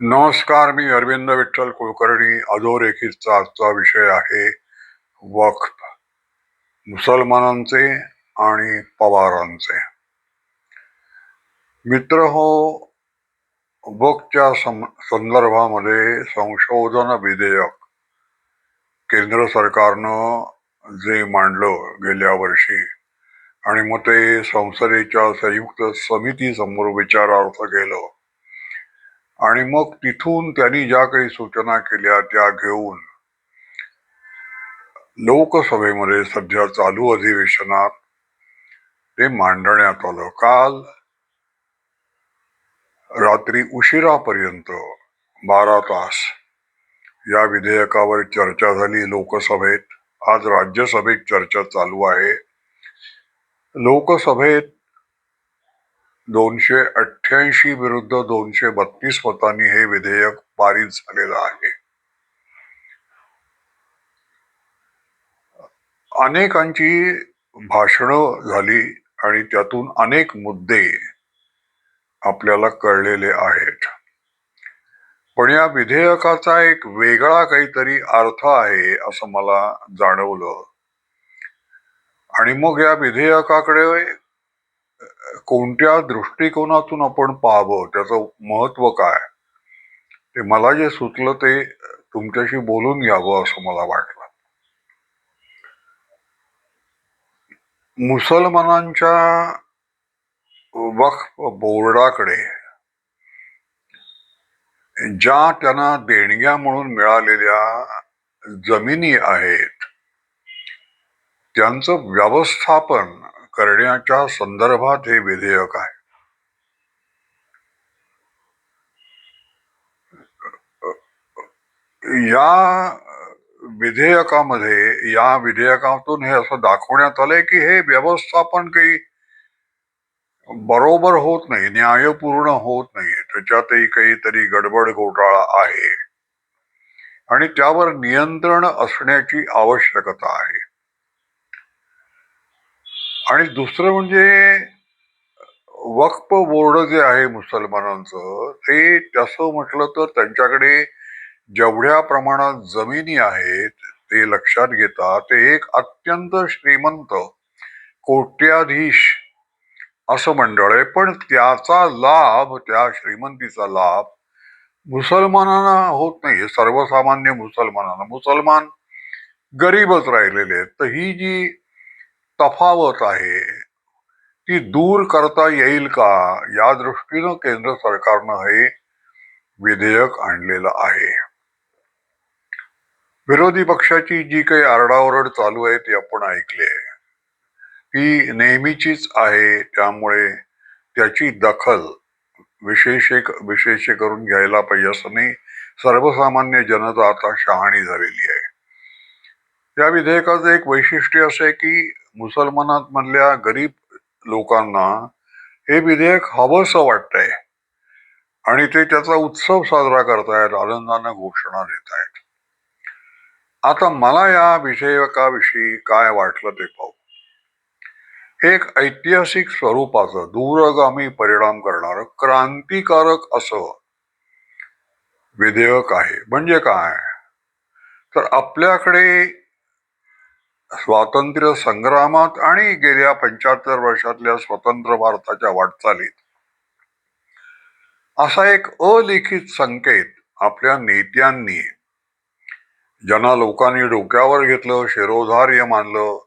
नमस्कार मी अरविंद विठ्ठल कुलकर्णी. अधोरेखितचा आजचा विषय आहे वक्फ मुसलमानांचे आणि पवारांचे. मित्र हो वक्फच्या सं संदर्भामध्ये संशोधन विधेयक केंद्र सरकारनं जे मांडलं गेल्या वर्षी आणि मग ते संसदेच्या संयुक्त समितीसमोर विचारार्थ गेलं आणि मग तिथून त्यांनी ज्या काही सूचना केल्या त्या घेऊन लोकसभेमध्ये सध्या चालू अधिवेशनात ते मांडण्यात आलं. काल रात्री उशिरापर्यंत बारा तास या विधेयकावर चर्चा झाली लोकसभेत. आज राज्यसभेत चर्चा चालू आहे. लोकसभेत दोनशे अठ्ठ्याऐंशी विरुद्ध दोनशे बत्तीस मतांनी हे विधेयक पारित झालेलं आहे. अनेकांची भाषणं झाली आणि त्यातून अनेक मुद्दे आपल्याला कळलेले आहेत. पण या विधेयकाचा एक वेगळा काहीतरी अर्थ आहे असं मला जाणवलं. आणि मग या विधेयकाकडे कोणत्या दृष्टिकोनातून आपण पाहावं त्याचं महत्त्व काय? ते मला जे सुचलं ते तुमच्याशी बोलून घ्यावं असं मला वाटलं. मुसलमानांच्या वक्फ बोर्डाकडे ज्या त्यांना देणग्या म्हणून मिळालेल्या जमिनी आहेत त्यांचं व्यवस्थापन करण्याच्या संदर्भात हे विधेयक आहे. या विधेयकामध्ये या विधेयकातून हे असं दाखवण्यात आलंय की हे व्यवस्थापन काही बरोबर होत नाही न्यायपूर्ण होत नाही. त्याच्यातही काहीतरी गडबड घोटाळा आहे. आणि त्यावर नियंत्रण असण्याची आवश्यकता आहे. आणि दुसरं म्हणजे वक्फ बोर्ड जे आहे मुसलमानांचं ते तसं म्हटलं तर त्यांच्याकडे जेवढ्या प्रमाणात जमिनी आहेत ते लक्षात घेता ते एक अत्यंत श्रीमंत कोट्याधीश असं मंडळ आहे. पण त्याचा लाभ त्या श्रीमंतीचा लाभ मुसलमानांना होत नाही. सर्वसामान्य मुसलमानांना. मुसलमान गरीबच राहिलेले आहेत. तर ही जी तफावत आहे. ती दूर करता येईल का? या दृष्टीनं केंद्र सरकारनं हे विधेयक आणलेलं आहे. विरोधी पक्षाची जी काही आरडाओरड चालू आहे ती आपण ऐकली. आहे ती नेहमीचीच आहे त्यामुळे त्याची दखल विशेष विशेष करून घ्यायला पाहिजे असं नाही. सर्वसामान्य जनता आता शहाणी झालेली आहे. या विधेयकाचं एक वैशिष्ट्य असं आहे की मुसलमानात मधल्या गरीब लोकांना हे विधेयक हवंसं वाटतंय. आणि ते त्याचा उत्सव साजरा करतायत आनंदानं घोषणा देत आहेत आता मला या विषयकाविषयी काय वाटलं ते पाहू. हे एक ऐतिहासिक स्वरूपाचं दूरगामी परिणाम करणारं क्रांतिकारक असं विधेयक आहे. म्हणजे काय? तर आपल्याकडे स्वातंत्र्य संग्रामात आणि गेल्या पंच्याहत्तर वर्षातल्या स्वतंत्र भारताच्या वाटचालीत. असा एक अलिखित संकेत आपल्या नेत्यांनी ज्यांना लोकांनी डोक्यावर घेतलं शिरोधार्य मानलं.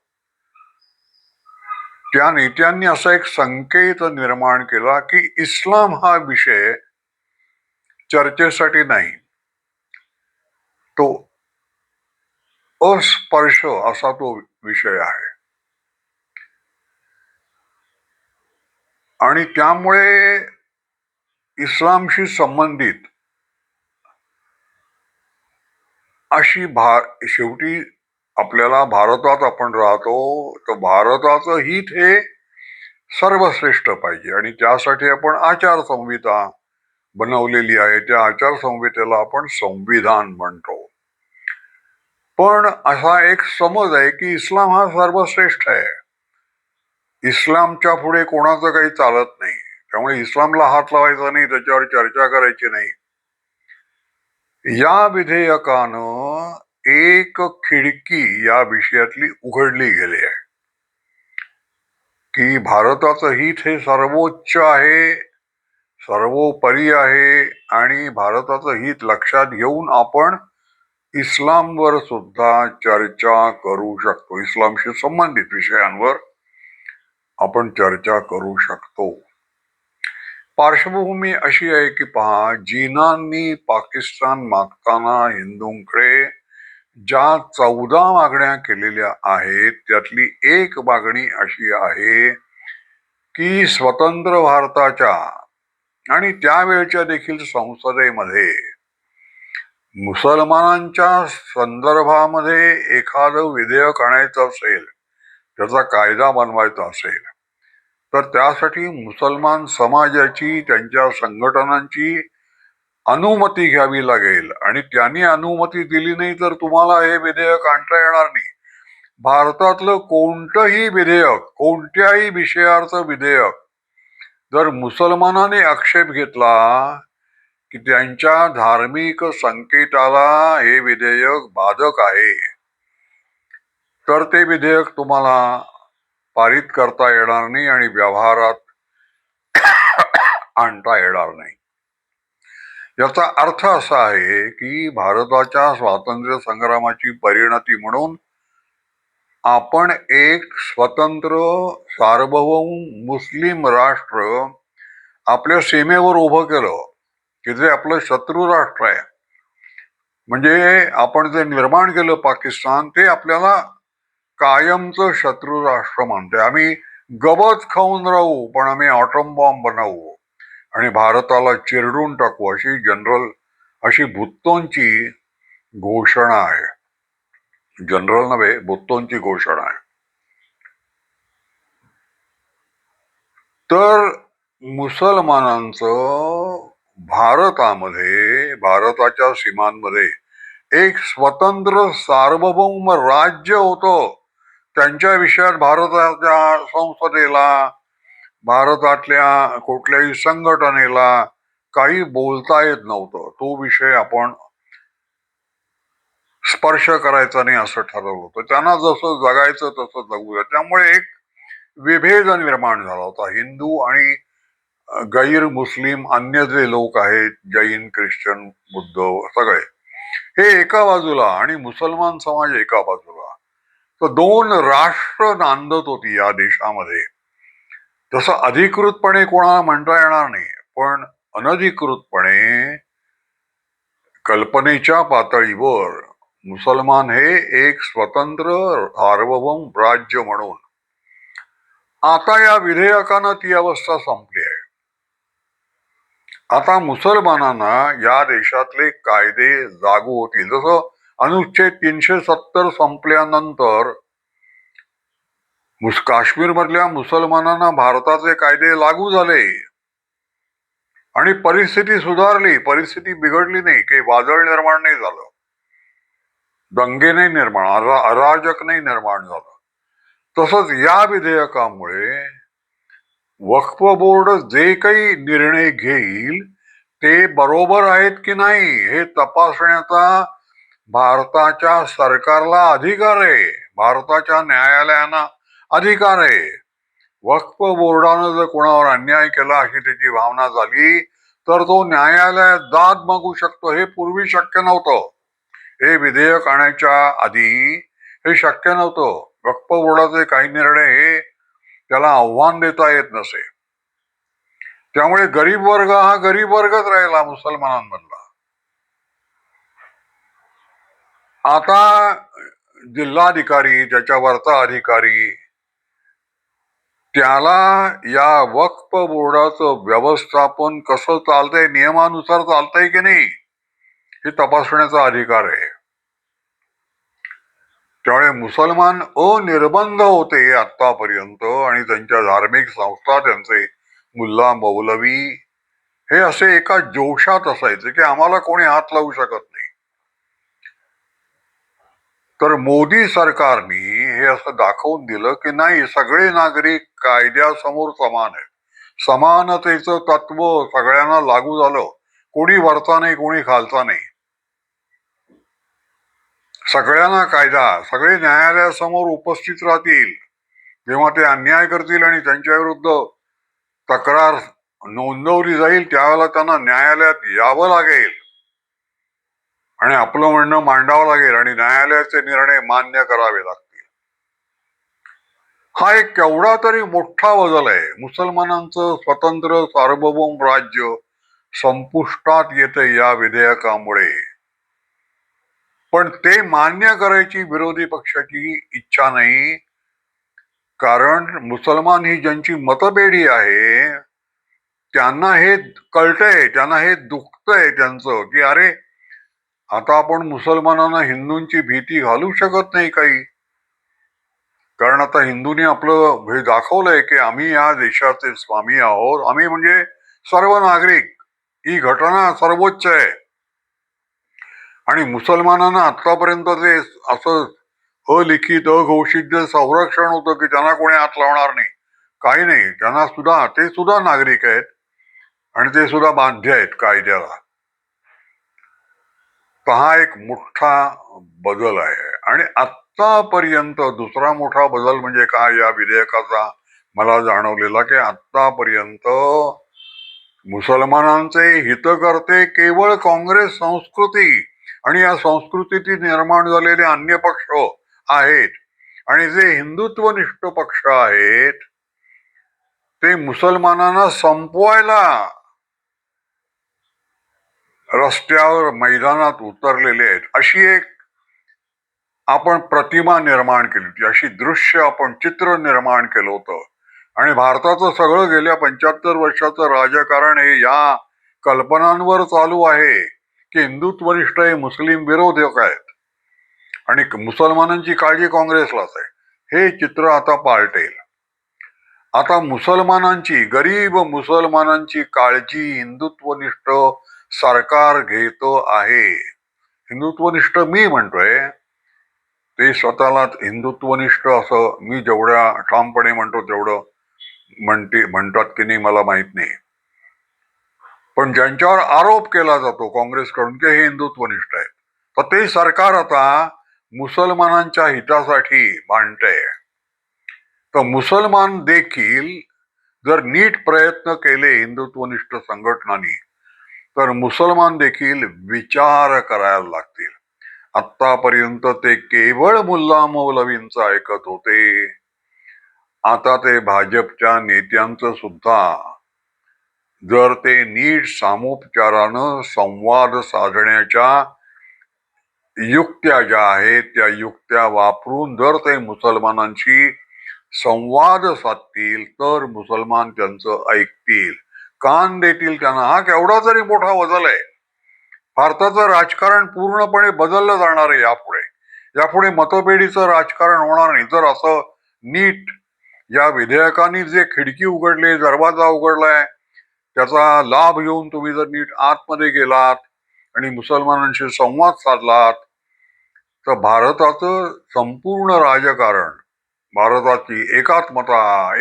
त्या नेत्यांनी असा एक संकेत निर्माण केला की इस्लाम हा विषय चर्चेसाठी नाही. तो अस्पर्श असा तो विषय आहे. आणि त्यामुळे इस्लामशी संबंधित अशी भार शेवटी आपल्याला भारतात आपण राहतो तर भारताचं हित हे सर्वश्रेष्ठ पाहिजे. आणि त्यासाठी आपण आचारसंहिता बनवलेली आहे. त्या आचारसंहितेला आपण संविधान म्हणतो. पण असा एक समज आहे की इस्लाम हा सर्वश्रेष्ठ आहे. इस्लामच्या पुढे कोणाचं काही चालत नाही. त्यामुळे इस्लामला हात लावायचा नाही त्याच्यावर चर्चा करायची नाही. या विधेयकानं एक खिडकी या विषयातली उघडली गेली आहे. की भारताचं हित हे सर्वोच्च आहे सर्वोपरी आहे आणि भारताचं हित लक्षात घेऊन आपण इस्लामवर सुद्धा चर्चा करू शकतो. इस्लामशी संबंधित विषयांवर आपण चर्चा करू शकतो. पार्श्वभूमी अशी आहे की पहा जीनांनी पाकिस्तान मागताना हिंदूंकडे ज्या चौदा मागण्या केलेल्या आहेत त्यातली एक मागणी अशी आहे की स्वतंत्र भारताच्या आणि त्यावेळच्या देखील संसदेमध्ये मुसलमानांच्या संदर्भामध्ये एखादं विधेयक आणायचं असेल त्याचा कायदा बनवायचा असेल तर त्यासाठी मुसलमान समाजाची त्यांच्या संघटनांची अनुमती घ्यावी लागेल. आणि त्यांनी अनुमती दिली नाही तर तुम्हाला हे विधेयक आणता येणार नाही. भारतातलं कोणतंही विधेयक कोणत्याही विषयाचं विधेयक जर मुसलमानाने आक्षेप घेतला की त्यांच्या धार्मिक संकेताला हे विधेयक बाधक आहे. तर ते विधेयक तुम्हाला पारित करता येणार नाही आणि व्यवहारात आणता येणार नाही. याचा अर्थ असा आहे की भारताच्या स्वातंत्र्य संग्रामाची परिणती म्हणून आपण एक स्वतंत्र सार्वभौम मुस्लिम राष्ट्र आपल्या सीमेवर उभं केलं. की जे आपलं शत्रू राष्ट्र आहे. म्हणजे आपण जे निर्माण केलं पाकिस्तान ते आपल्याला कायमचं शत्रू राष्ट्र मानते आम्ही गवत खाऊन राहू पण आम्ही ऑटम बॉम्ब बनवू. आणि भारताला चिरडून टाकू अशी जनरल अशी भुत्तोंची घोषणा आहे. जनरल नव्हे भुत्तोंची घोषणा आहे. तर मुसलमानांचं भारतामध्ये भारताच्या सीमांमध्ये एक स्वतंत्र सार्वभौम राज्य होतं. त्यांच्या विषयात भारताच्या संसदेला भारतातल्या कुठल्याही संघटनेला काही बोलता येत नव्हतं. तो विषय आपण स्पर्श करायचा नाही असं ठरवलं होतं. त्यांना जसं जगायचं तसं जगूया. त्यामुळे एक विभेद निर्माण झाला होता. हिंदू आणि गैर मुस्लिम अन्य जे लोक आहेत जैन ख्रिश्चन बुद्ध सगळे हे एका बाजूला आणि मुसलमान समाज एका बाजूला. तर दोन राष्ट्र नांदत होती या देशामध्ये. तसं अधिकृतपणे कोणाला म्हणता येणार नाही पण अनधिकृतपणे कल्पनेच्या पातळीवर मुसलमान हे एक स्वतंत्र सार्वभौम राज्य म्हणून. आता या विधेयकानं ती अवस्था संपली आहे. आता मुसलमानांना या देशातले कायदे लागू होतील. जसं अनुच्छेद तीनशे सत्तर संपल्यानंतर मुस काश्मीर मधल्या मुसलमानांना भारताचे कायदे लागू झाले. आणि परिस्थिती सुधारली. परिस्थिती बिघडली नाही. काही वादळ निर्माण नाही झालं. दंगे नाही निर्माण अराजक नाही निर्माण झालं. तसंच या विधेयकामुळे वक्फ बोर्ड जे काही निर्णय घेईल ते बरोबर आहेत की नाही हे तपासण्याचा भारताच्या सरकारला अधिकार आहे. भारताच्या न्यायालयांना अधिकार आहे. वक्फ बोर्डानं जर कोणावर अन्याय केला अशी त्याची भावना झाली तर तो न्यायालयात दाद मागू शकतो हे पूर्वी शक्य नव्हतं. हे विधेयक आणायच्या आधी हे शक्य नव्हतं. वक्फ बोर्डाचे काही निर्णय हे त्याला आव्हान देता येत नसे. त्यामुळे गरीब वर्ग हा गरीब वर्गच राहिला मुसलमानांमधला. आता जिल्हाधिकारी त्याच्या वरचा अधिकारी त्याला या वक्फ बोर्डाचं व्यवस्थापन कसं चालतंय नियमानुसार चालतंय की नाही हे तपासण्याचा अधिकार आहे. त्यामुळे मुसलमान अनिर्बंध होते आतापर्यंत आणि त्यांच्या धार्मिक संस्था त्यांचे मुल्ला मौलवी हे असे एका जोशात असायचे की आम्हाला कोणी हात लावू शकत नाही. तर मोदी सरकारने हे असं दाखवून दिलं की नाही सगळे नागरिक कायद्यासमोर समान आहेत. समानतेचं तत्व सगळ्यांना लागू झालं. कोणी वरचा नाही कोणी खालचा नाही. सगळ्यांना कायदा सगळे न्यायालयासमोर उपस्थित राहतील. जेव्हा ते अन्याय करतील आणि त्यांच्या विरुद्ध तक्रार नोंदवली जाईल त्यावेळेला त्यांना न्यायालयात यावं लागेल. आणि आपलं म्हणणं मांडावं लागेल आणि न्यायालयाचे निर्णय मान्य करावे लागतील. हा एक केवढा तरी मोठा बदल आहे. मुसलमानांचं स्वतंत्र सार्वभौम राज्य संपुष्टात येतं या विधेयकामुळे. पण ते मान्य करायची विरोधी पक्षाची इच्छा नाही. कारण मुसलमान ही ज्यांची मतपेढी आहे त्यांना हे कळतंय त्यांना हे दुखतंय त्यांचं की अरे आता आपण मुसलमानांना हिंदूंची भीती घालू शकत नाही काही. कारण आता हिंदूंनी आपलं हे दाखवलंय की आम्ही या देशाचे स्वामी आहोत. आम्ही म्हणजे सर्व नागरिक. ही घटना सर्वोच्च आहे. आणि मुसलमानांना आतापर्यंत ते असं अलिखित अघोषित जे संरक्षण होतं की त्यांना कोणी हात लावणार नाही काही नाही त्यांना सुद्धा ते सुद्धा नागरिक आहेत आणि ते सुद्धा बाध्य आहेत कायद्याला. तर हा एक मोठा बदल आहे. आणि आतापर्यंत दुसरा मोठा बदल म्हणजे काय या विधेयकाचा मला जाणवलेला की आतापर्यंत मुसलमानांचे हितकर्ते केवळ काँग्रेस संस्कृती आणि या संस्कृतीतील निर्माण झालेले अन्य पक्ष आहेत. आणि जे हिंदुत्वनिष्ठ पक्ष आहेत ते मुसलमानांना संपवायला रस्त्यावर मैदानात उतरलेले आहेत. अशी एक आपण प्रतिमा निर्माण केली होती. अशी दृश्य आपण चित्र निर्माण केलं होतं. आणि भारताचं सगळं गेल्या पंच्याहत्तर वर्षाचं राजकारण हे या कल्पनांवर चालू आहे. की हिंदुत्वनिष्ठ हे मुस्लिम विरोधक आहेत. आणि मुसलमानांची काळजी काँग्रेसलाच आहे. हे चित्र आता पालटेल. आता मुसलमानांची गरीब मुसलमानांची काळजी हिंदुत्वनिष्ठ सरकार घेतो आहे. हिंदुत्वनिष्ठ मी म्हणतोय ते स्वतःला हिंदुत्वनिष्ठ असं मी जेवढ्या ठामपणे म्हणतो तेवढं म्हणते म्हणतात की नाही मला माहीत नाही. पण ज्यांच्यावर आरोप केला जातो काँग्रेसकडून की हे हिंदुत्वनिष्ठ आहेत तर ते सरकार आता मुसलमानांच्या हितासाठी मांडतंय तर मुसलमान देखील जर नीट प्रयत्न केले हिंदुत्वनिष्ठ संघटनांनी तर मुसलमान देखील विचार करायला लागतील. आतापर्यंत ते केवळ मुल्ला मौलवींचं ऐकत होते. आता ते भाजपच्या नेत्यांचं सुद्धा जर ते नीट सामोपचारानं संवाद साधण्याच्या युक्त्या ज्या आहेत त्या युक्त्या वापरून जर ते मुसलमानांशी संवाद साधतील तर मुसलमान त्यांचं ऐकतील. कान देतील त्यांना. हा केवढा तरी मोठा बदल आहे. भारताचं राजकारण पूर्णपणे बदललं जाणार आहे यापुढे. यापुढे मतपेढीचं राजकारण होणार नाही. जर असं नीट या विधेयकाने जे खिडकी उघडली दरवाजा उघडलाय त्याचा लाभ घेऊन तुम्ही जर नीट आतमध्ये गेलात आणि मुसलमानांशी संवाद साधलात तर भारताचं संपूर्ण राजकारण भारताची एकात्मता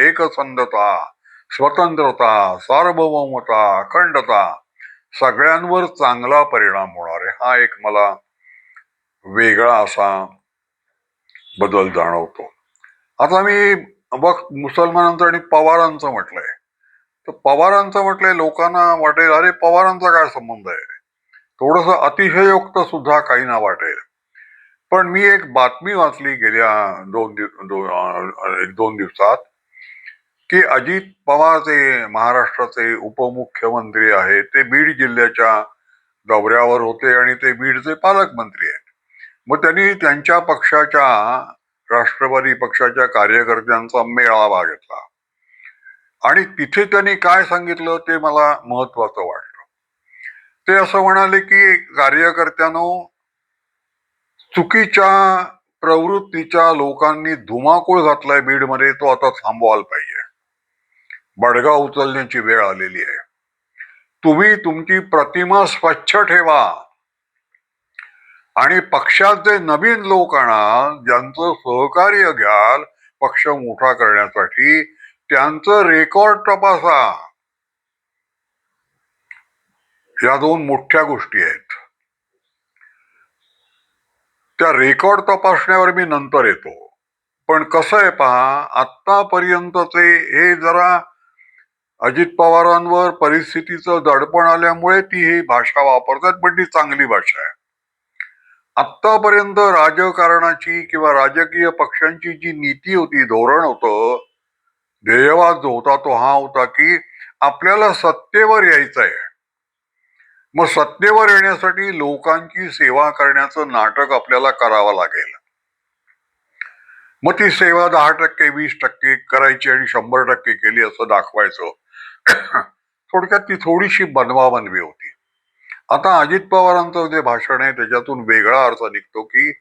एकसंधता स्वतंत्रता सार्वभौमता अखंडता सगळ्यांवर चांगला परिणाम होणार आहे. हा एक मला वेगळा असा बदल जाणवतो. आता मी बघ मुसलमानांचं आणि पवारांचं म्हटलंय. तर पवारांचं म्हटलंय लोकांना वाटेल अरे पवारांचा काय संबंध आहे? थोडस अतिशयोक्त सुद्धा काही ना वाटेल. पण मी एक बातमी वाचली गेल्या दोन दिव एक दोन दिवसात की अजित पवार जे महाराष्ट्राचे उपमुख्यमंत्री आहेत ते बीड जिल्ह्याच्या दौऱ्यावर होते आणि ते बीडचे पालकमंत्री आहेत. मग त्यांनी त्यांच्या पक्षाच्या राष्ट्रवादी पक्षाच्या कार्यकर्त्यांचा मेळावा घेतला. आणि तिथे त्यांनी काय सांगितलं ते मला महत्वाचं वाटलं. ते असं म्हणाले की कार्यकर्त्यानो चुकीच्या प्रवृत्तीच्या लोकांनी धुमाकूळ घातलाय बीडमध्ये तो आता थांबवायला पाहिजे. बडगा उचलण्याची वेळ आलेली आहे. तुम्ही तुमची प्रतिमा स्वच्छ ठेवा. आणि पक्षात जे नवीन लोक आणाल ज्यांचं सहकार्य घ्याल पक्ष मोठा करण्यासाठी त्यांचं रेकॉर्ड तपासा. या दोन मोठ्या गोष्टी आहेत. त्या रेकॉर्ड तपासण्यावर मी नंतर येतो. पण कसं आहे पहा आतापर्यंतचे हे जरा अजित पवारांवर परिस्थितीचं दडपण आल्यामुळे ती ही भाषा वापरतात पण ती चांगली भाषा आहे. आतापर्यंत राजकारणाची किंवा राजकीय पक्षांची जी नीती होती धोरण होतं ध्येयवाद जो होता तो हा होता की आपल्याला सत्तेवर यायचं आहे मग सत्तेवर येण्यासाठी लोकांची सेवा करण्याचं नाटक आपल्याला करावं लागेल. मग ती सेवा दहा टक्के वीस टक्के करायची आणि शंभर टक्के केली असं दाखवायचं. थोडक्यात ती थोडीशी बनवाबनवी होती. आता अजित पवारांचं जे भाषण आहे त्याच्यातून वेगळा अर्थ निघतो की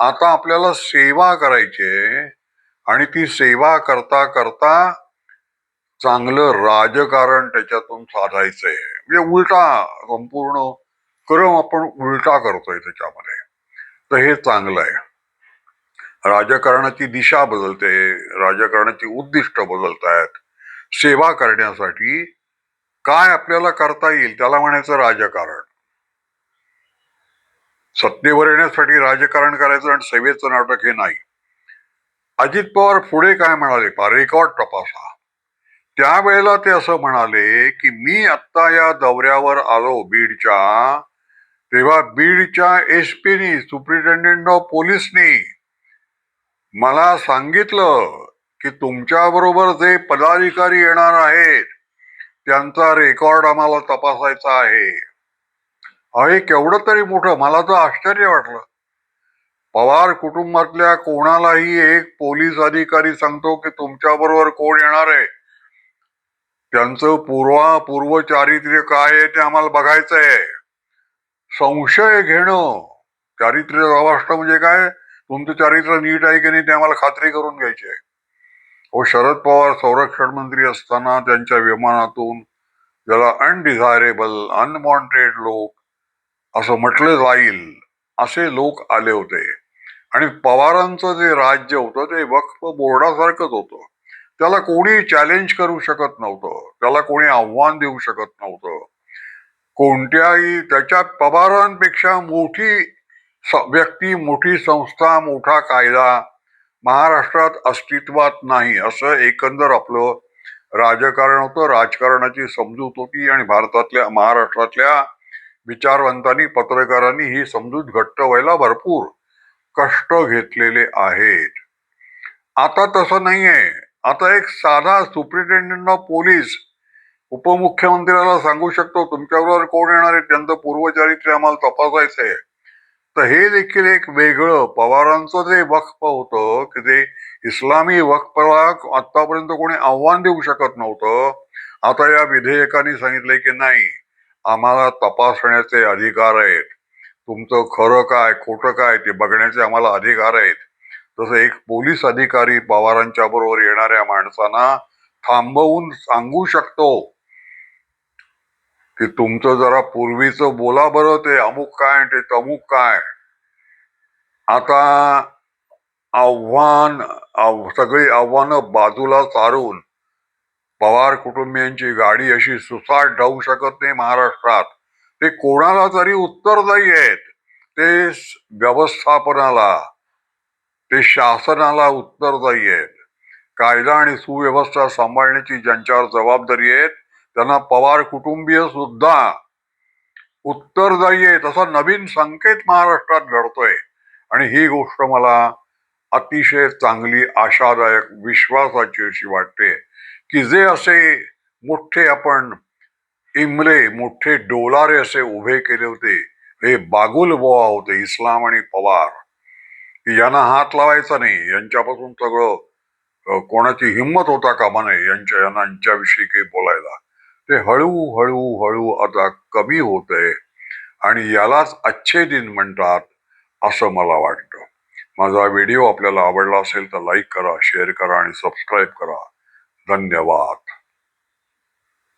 आता आपल्याला सेवा करायची आहे आणि ती सेवा करता करता चांगलं राजकारण त्याच्यातून साधायचंय. म्हणजे उलटा संपूर्ण क्रम आपण उलटा करतोय त्याच्यामध्ये. तर हे चांगलं आहे. राजकारणाची दिशा बदलते राजकारणाची उद्दिष्ट बदलत आहेत सेवा करण्यासाठी काय आपल्याला करता येईल त्याला म्हणायचं राजकारण. सत्तेवर येण्यासाठी राजकारण करायचं आणि सेवेचं नाटक हे नाही. अजित पवार पुढे काय म्हणाले? पा रेकॉर्ड तपासा. त्यावेळेला ते असं म्हणाले की मी आत्ता या दौऱ्यावर आलो बीडच्या तेव्हा बीडच्या एस पीनी सुप्रिटेंडेंट ऑफ पोलिसनी मला सांगितलं की तुमच्या बरोबर जे पदाधिकारी येणार आहेत त्यांचा रेकॉर्ड आम्हाला तपासायचा आहे. अरे केवढं तरी मोठं मला तर आश्चर्य वाटलं. पवार कुटुंबातल्या कोणालाही एक पोलीस अधिकारी सांगतो की तुमच्या बरोबर कोण येणार आहे? त्यांचं पूर्वा पूर्व चारित्र्य काय आहे ते आम्हाला बघायचं आहे. संशय घेणं. चारित्र्य तपासणं म्हणजे काय? तुमचं चारित्र्य नीट आहे की नाही ते आम्हाला खात्री करून घ्यायची आहे. हो शरद पवार संरक्षण मंत्री असताना त्यांच्या विमानातून ज्याला अनडिझायरेबल अनवॉन्टेड लोक असं म्हटलं जाईल असे लोक आले होते. आणि पवारांचं जे राज्य होतं ते वक्फ बोर्डासारखंच होतं. त्याला कोणी चॅलेंज करू शकत नव्हतं. त्याला कोणी आव्हान देऊ शकत नव्हतं. कोणत्याही त्याच्या पवारांपेक्षा मोठी व्यक्ती मोठी संस्था मोठा कायदा महाराष्ट्रात अस्तित्वात नाही असं एकंदर आपलं राजकारण होतं. राजकारणाची समजूत होती आणि भारतातल्या महाराष्ट्रातल्या विचारवंतांनी पत्रकारांनी ही समजूत घट्ट व्हायला भरपूर कष्ट घेतलेले आहेत. आता तसं नाहीये. आता एक साधा सुप्रिटेंडेंट ऑफ पोलीस उपमुख्यमंत्र्याला सांगू शकतो तुमच्याबरोबर कोण येणार आहे? त्यांचं पूर्वचारित्र्य आम्हाला तपासायचं आहे तर हे देखील एक वेगळं पवारांचं जे वक्फ होतं की ते इस्लामी वक्फला आतापर्यंत कोणी आव्हान देऊ शकत नव्हतं आता या विधेयकाने सांगितलंय की नाही आम्हाला तपासण्याचे अधिकार आहेत. तुमचं खरं काय खोटं काय ते बघण्याचे आम्हाला अधिकार आहेत. तसं एक पोलीस अधिकारी पवारांच्या बरोबर येणाऱ्या माणसांना थांबवून सांगू शकतो. की तुमचं जरा पूर्वीचं बोला बरं ते अमुक काय आणि ते तमुक काय. आता आव्हान आव- सगळी आव्हानं बाजूला सारून पवार कुटुंबियांची गाडी अशी सुसाट जाऊ शकत नाही महाराष्ट्रात. ते कोणाला तरी उत्तरदायी आहेत ते व्यवस्थापनाला ते शासनाला उत्तरदायी आहेत कायदा आणि सुव्यवस्था सांभाळण्याची ज्यांच्यावर जबाबदारी आहेत त्यांना पवार कुटुंबीय सुद्धा उत्तरदायी आहेत असा नवीन संकेत महाराष्ट्रात घडतोय. आणि ही गोष्ट मला अतिशय चांगली आशादायक विश्वासाची अशी वाटते की जे असे मोठे आपण इंगले मोठे डोलारे असे उभे केले होते. हे बागुल बोवा होते इस्लाम आणि पवार. यांना हात लावायचा नाही. यांच्यापासून सगळं कोणाची हिंमत होता कामा नये यांच्या यांना यांच्याविषयी काही बोलायला. ते हळू हळू हळू आता कमी होत आहे आणि यालाच अच्छे दिन म्हणतात असं मला वाटतं. माझा व्हिडिओ आपल्याला आवडला असेल तर लाईक करा शेअर करा आणि सबस्क्राईब करा. धन्यवाद.